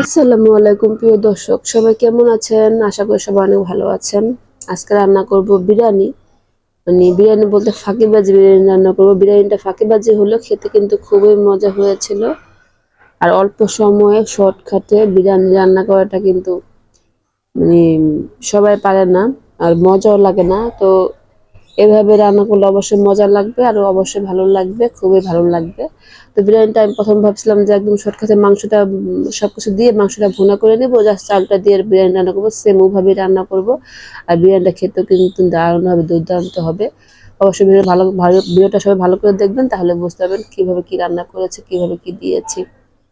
আসসালামু আলাইকুম, প্রিয় দর্শক। সবাই কেমন আছেন? আশা করি সবাই অনেক ভালো আছেন। আজকে রান্না করব বিরিয়ানি। মানে বিরিয়ানি বলতে ফাঁকিবাজি বিরিয়ানি রান্না করব। বিরিয়ানিটা ফাঁকিবাজি হলো, খেতে কিন্তু খুবই মজা হয়েছিল। আর অল্প সময়ে শর্টকাটে বিরিয়ানি রান্না করাটা কিন্তু মানে সবাই পারে না, আর মজাও লাগে না। তো এভাবে রান্না করলে অবশ্যই মজা লাগবে আর অবশ্যই ভালো লাগবে খুবই ভালো লাগবে। তো বিরিয়ানিটা আমি প্রথম ভাবছিলাম যে একদম শর্টকাটে মাংসটা উম, সবকিছু দিয়ে মাংসটা ভুনা করে নেব জাস্ট চালটা দিয়ে বিরিয়ানি রান্না করব সেম ওভাবেই রান্না করব। আর বিরিয়ানিটা খেতেও কিন্তু দারুণ হবে দুর্দান্ত হবে। অবশ্যই ভিডিও ভালো ভালো ভিডিওটা সবাই ভালো করে দেখবেন তাহলে বুঝতে পারবেন কীভাবে কী রান্না করেছে কীভাবে কি দিয়েছি।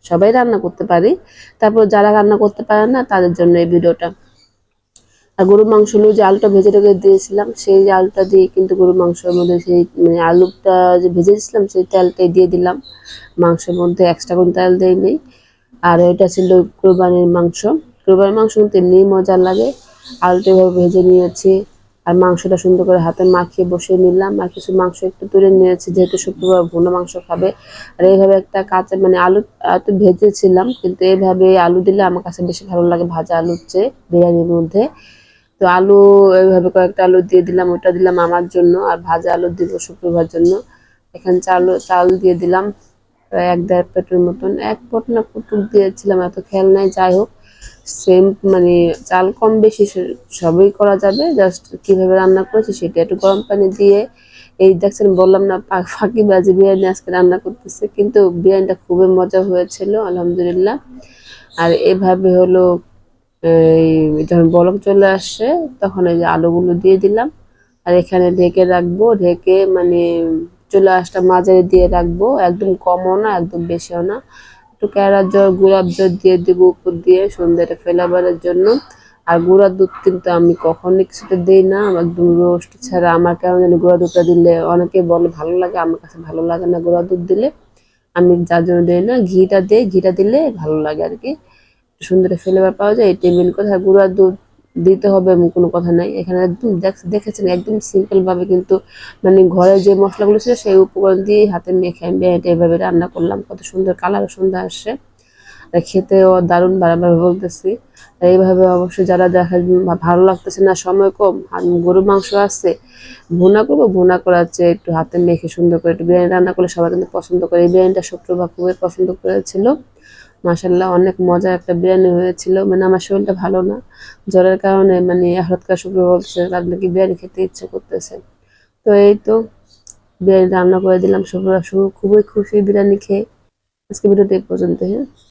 সবাই রান্না করতে পারি। তারপর যারা রান্না করতে পারে না তাদের জন্য এই ভিডিওটা। আর গরুর মাংস নিয়ে যে আলুটা ভেজে রেখে দিয়েছিলাম, সেই আলুটা দিয়ে কিন্তু গরুর মাংসের মধ্যে সেই মানে আলুটা যে ভেজেছিলাম সেই তেলটাই দিয়ে দিলাম। মাংসের মধ্যে এক্সট্রা কোনো তেল দেয় নেই। আর এটা ছিল কোরবানির মাংস। কোরবানির মাংস কিন্তু এমনিই মজা লাগে। আলুটা এভাবে ভেজে নিয়েছি আর মাংসটা সুন্দর করে হাতে মাখিয়ে বসিয়ে নিলাম। আর কিছু মাংস একটু তুলে নিয়েছি, যেহেতু শুক্রবার ভুনো মাংস খাবে। আর এইভাবে একটা কাঁচা মানে আলু তো ভেজেছিলাম, কিন্তু এইভাবে আলু দিলে আমার কাছে বেশি ভালো লাগে ভাজা আলুর চেয়ে, বিরিয়ানির মধ্যে। তো আলু এইভাবে কয়েকটা আলু দিয়ে দিলাম, ওটা দিলাম আমার জন্য আর ভাজা আলু দিব শুক্রবার জন্য। এখানে চাল চাল দিয়ে দিলাম, প্রায় এক দেড় পেটের মতন। এক পট না কুটুক দিয়েছিলাম, এত খেয়াল নাই, যাই হোক। সেম মানে চাল কম বেশি সবই করা যাবে, জাস্ট কীভাবে রান্না করেছি সেটা একটু গরম পানি দিয়ে। এই দেখছেন, বললাম না ফাঁকি বাজি বিরিয়ানি আজকে রান্না করতেছে, কিন্তু বিরিয়ানিটা খুবই মজা হয়েছিল, আলহামদুলিল্লাহ। আর এভাবে হলো যখন বলক চলে আসছে তখন এই যে আলুগুলো দিয়ে দিলাম। আর এখানে ঢেকে রাখব, ঢেকে মানে চলে আসটা মাঝারি দিয়ে রাখব। একদম কমও না, একদম বেশিও না। একটু কেরার জল, গোলাপ জল দিয়ে দেবো উপর দিয়ে সন্ধ্যাটা ফেলাবারের জন্য। আর গুঁড়া দুধ কিন্তু আমি কখনোই কিছুতে দিই না। একদম রোস্ট ছাড়া আমার কেমন জানি গুঁড়া দুধটা দিলে অনেকে বলে ভালো লাগে, আমার কাছে ভালো লাগে না গুঁড়া দুধ দিলে। আমি যার জন্য দিই না, ঘিটা দিই, ঘিটা দিলে ভালো লাগে আর কি। সুন্দর ফ্লেভার পাওয়া যায় এটাই মেন কথা, গুঁড়া দুধ দিতে হবে এমন কোনো কথা নাই। এখানে একদম দেখ- দেখেছেন, একদম সিম্পল ভাবে কিন্তু মানে ঘরে যে মশলাগুলো ছিল, সেই উপকরণ দিয়ে হাতে মেখে আমি এটা এভাবে রান্না করলাম। কত সুন্দর কালার সুন্দর আসছে। খেতেও দারুণ বারবার বলতেছি। এইভাবে অবশ্যই যারা দেখা ভালো লাগতেছে না, সময় কম গরুর মাংস আছে, ভুনা করব, ভুনা করার চেয়ে একটু হাতে মেখে সুন্দর করে একটু বিরিয়ানি রান্না করলে সবাই কিন্তু পছন্দ করে। এই বিরিয়ানিটা শুক্রবার খুবই পছন্দ করেছিল। মাসাল্লাহ অনেক মজার একটা বিরিয়ানি হয়েছিল। মানে আমার শরীরটা ভালো না। জ্বরের কারণে মানে হঠাৎ শুক্র বলছে তার বিরিয়ানি খেতে ইচ্ছে করতেছে। তো এই তো বিরিয়ানি রান্না করে দিলাম। শুক্র শুরু, খুবই খুশি বিরিয়ানি খেয়ে। আজকে ভিডিওটি পর্যন্ত হ্যাঁ?